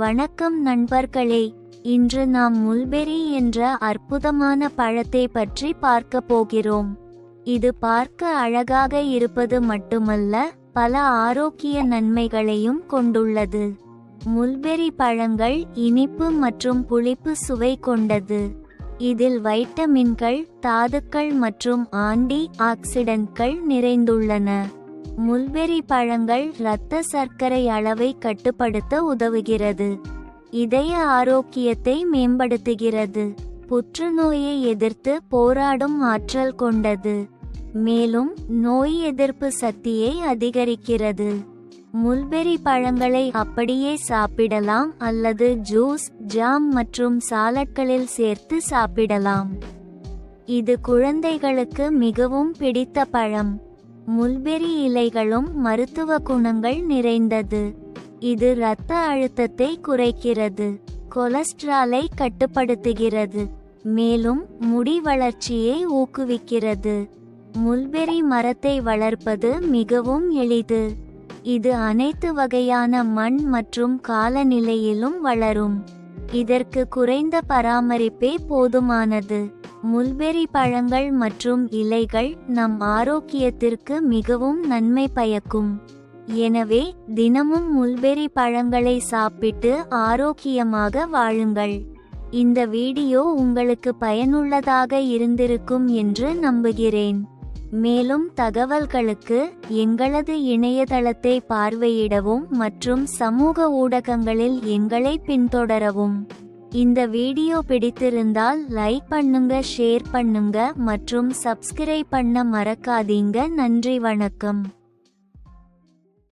வணக்கம் நண்பர்களே இன்று நாம் முல்பெரி என்ற அற்புதமான பழத்தை பற்றி பார்க்க போகிறோம். இது பார்க்க அழகாக இருப்பது மட்டுமல்ல பல ஆரோக்கிய நன்மைகளையும் கொண்டுள்ளது. முல்பெரி பழங்கள் இனிப்பு மற்றும் புளிப்பு சுவை கொண்டது. இதில் வைட்டமின்கள் தாதுக்கள் மற்றும் ஆன்டி ஆக்சிடென்ட்கள் நிறைந்துள்ளன. முல்பெரி பழங்கள் இரத்த சர்க்கரை அளவை கட்டுப்படுத்த உதவுகிறது. இதய ஆரோக்கியத்தை மேம்படுத்துகிறது. புற்றுநோயை எதிர்த்து போராடும் ஆற்றல் கொண்டது. மேலும் நோய் எதிர்ப்பு சக்தியை அதிகரிக்கிறது. முல்பெரி பழங்களை அப்படியே சாப்பிடலாம் அல்லது ஜூஸ் ஜாம் மற்றும் சாலட்களில் சேர்த்து சாப்பிடலாம். இது குழந்தைகளுக்கு மிகவும் பிடித்த பழம். முல்பெரி இலைகளும் மருத்துவ குணங்கள் நிறைந்தது. இது இரத்த அழுத்தத்தை குறைக்கிறது. கொலஸ்ட்ராலை கட்டுப்படுத்துகிறது. மேலும் முடி வளர்ச்சியை ஊக்குவிக்கிறது. முல்பெரி மரத்தை வளர்ப்பது மிகவும் எளிது. இது அனைத்து வகையான மண் மற்றும் காலநிலையிலும் வளரும். இதற்கு குறைந்த பராமரிப்பே போதுமானது. முல்பெரி பழங்கள் மற்றும் இலைகள் நம் ஆரோக்கியத்திற்கு மிகவும் நன்மை பயக்கும். எனவே தினமும் முல்பெரி பழங்களை சாப்பிட்டு ஆரோக்கியமாக வாழுங்கள். இந்த வீடியோ உங்களுக்கு பயனுள்ளதாக இருந்திருக்கும் என்று நம்புகிறேன். மேலும் தகவல்களுக்கு எங்களது இணையதளத்தை பார்வையிடவும் மற்றும் சமூக ஊடகங்களில் எங்களை பின்தொடரவும். இந்த வீடியோ பிடித்திருந்தால் லைக் பண்ணுங்க ஷேர் பண்ணுங்க மற்றும் சப்ஸ்கிரைப் பண்ண மறக்காதீங்க. நன்றி வணக்கம்.